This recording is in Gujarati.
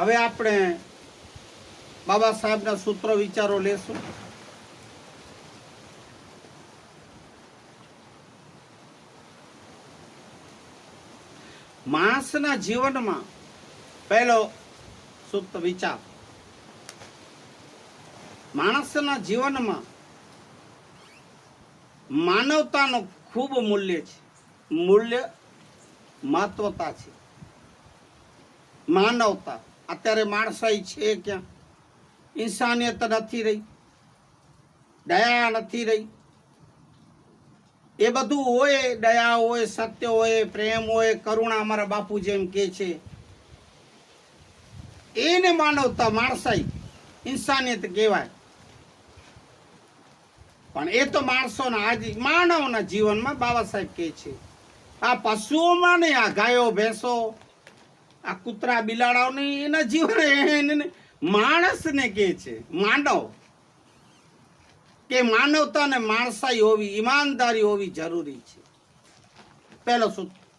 હવે આપણે બાબા સાહેબના સૂત્ર વિચારો લેશું. માણસના જીવનમાં પહેલો સૂત્ર વિચાર. માણસના જીવનમાં માનવતાનો ખૂબ મૂલ્ય છે. મૂલ્ય મહત્વતા છે. માનવતા. અત્યારે માણસાઈ છે ક્યાં? ઇન્સાનિયત નથી રહી. દયા નથી રહી. એ બધું હોય, દયા હોય, સત્ય હોય, પ્રેમ હોય, કરુણા અમારા બાપુ જેમ કે છે. એને માનવતા માણસાઈ ઇન્સાનિયત કહેવાય. પણ એ તો માણસોના આજ માનવના જીવનમાં બાબા સાહેબ કહે છે, આ પશુઓમાં ને આ ગાયો, ભેંસો આ કૂતરા બિલાડાઓ ને એના જીવન એને માણસને કે છે, માનવ. કે માનવતા ને માણસાઈ હોવી, ઈમાનદારી હોવી જરૂરી છે. પહેલો સૂત્ર.